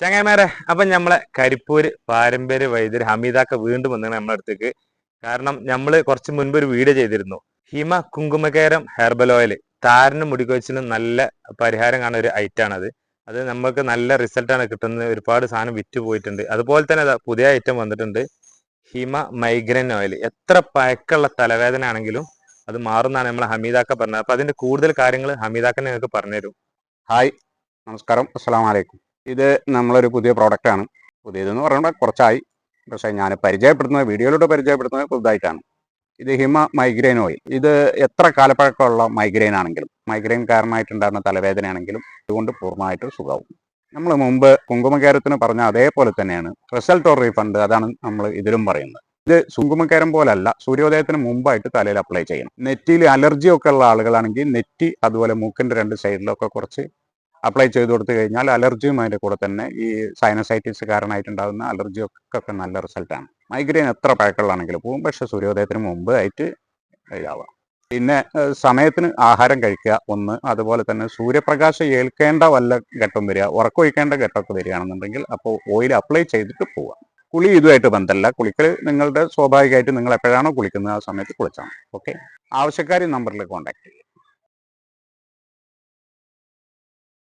ചങ്ങായിമാരെ അപ്പൊ നമ്മളെ കരിപ്പൂര് പാരമ്പര്യ വൈദ്യർ ഹമീദാക്ക വീണ്ടും വന്നാണ് നമ്മളെ അടുത്തേക്ക്. കാരണം നമ്മൾ കുറച്ച് മുൻപ് ഒരു വീഡിയോ ചെയ്തിരുന്നു. Hima Kunkumakeram herbal oil. താരനും മുടികൊഴിച്ചിലും നല്ല പരിഹാരം കാണുന്ന ഒരു ഐറ്റം ആണത്. അത് നമുക്ക് നല്ല റിസൾട്ടാണ് കിട്ടുന്നത്. ഒരുപാട് സാധനം വിറ്റ് പോയിട്ടുണ്ട്. അതുപോലെ തന്നെ പുതിയ ഐറ്റം വന്നിട്ടുണ്ട്. ഹിമ മൈഗ്രൈൻ ഓയിൽ എത്ര പഴക്കമുള്ള തലവേദന ആണെങ്കിലും അത് മാറുന്നതാണ് നമ്മൾ ഹമീദാക്ക പറഞ്ഞത്. അപ്പൊ അതിന്റെ കൂടുതൽ കാര്യങ്ങൾ ഹമീദാക്കനെ നിങ്ങൾക്ക് പറഞ്ഞുതരും. ഹായ് നമസ്കാരം. അസ്സാം വലൈക്കും ഇത് നമ്മളൊരു പുതിയ പ്രോഡക്റ്റാണ് പുതിയതെന്ന് പറയുമ്പോൾ കുറച്ചായി. പക്ഷേ ഞാൻ പരിചയപ്പെടുത്തുന്നത് വീഡിയോയിലൂടെ പരിചയപ്പെടുത്തുന്നത് പുതുതായിട്ടാണ്. ഇത് ഹിമ മൈഗ്രെയിൻ ഓയിൽ ഇത് എത്ര കാലപ്പഴക്കമുള്ള മൈഗ്രെയിൻ ആണെങ്കിലും മൈഗ്രെയിൻ കാരണമായിട്ടുണ്ടാകുന്ന തലവേദനയാണെങ്കിലും ഇതുകൊണ്ട് പൂർണമായിട്ട് സുഖമാവും. നമ്മൾ മുമ്പ് കുങ്കുമകേരത്തിന് പറഞ്ഞ അതേപോലെ തന്നെയാണ്. റിസൾട്ട് ഓർ റീഫണ്ട് അതാണ് നമ്മൾ ഇതിലും പറയുന്നത്. ഇത് സുങ്കുമകാരം പോലല്ല സൂര്യോദയത്തിന് മുമ്പായിട്ട് തലയിൽ അപ്ലൈ ചെയ്യണം. നെറ്റിയിൽ അലർജി ഒക്കെ ഉള്ള ആളുകളാണെങ്കിൽ നെറ്റി അതുപോലെ മൂക്കിന്റെ രണ്ട് സൈഡിലൊക്കെ കുറച്ച് അപ്ലൈ ചെയ്ത് കൊടുത്തു കഴിഞ്ഞാൽ അലർജിയും അതിന്റെ കൂടെ തന്നെ ഈ സൈനസൈറ്റിസ് കാരണമായിട്ടുണ്ടാകുന്ന അലർജി ഒക്കെ ഒക്കെ നല്ല റിസൾട്ടാണ് മൈഗ്രെയിൻ എത്ര പഴക്കമുള്ളതാണെങ്കിലും പോകും. പക്ഷെ സൂര്യോദയത്തിന് മുമ്പ് ആയിട്ട് ഇതാവാം. പിന്നെ സമയത്തിന് ആഹാരം കഴിക്കുക ഒന്ന്. അതുപോലെ തന്നെ സൂര്യപ്രകാശം ഏൽക്കേണ്ട വല്ല ഘട്ടം വരിക ഉറക്കൊഴിക്കേണ്ട ഘട്ടമൊക്കെ വരികയാണെന്നുണ്ടെങ്കിൽ അപ്പോൾ ഓയിൽ അപ്ലൈ ചെയ്തിട്ട് പോവുക. കുളി ഇതുമായിട്ട് ബന്ധമല്ല കുളിക്കൽ നിങ്ങളുടെ സ്വാഭാവികമായിട്ട് നിങ്ങൾ എപ്പോഴാണോ കുളിക്കുന്നത് ആ സമയത്ത് കുളിച്ചാൽ ഓക്കെ ആവശ്യക്കാർ നമ്പറിൽ കോൺടാക്ട് ചെയ്യുക.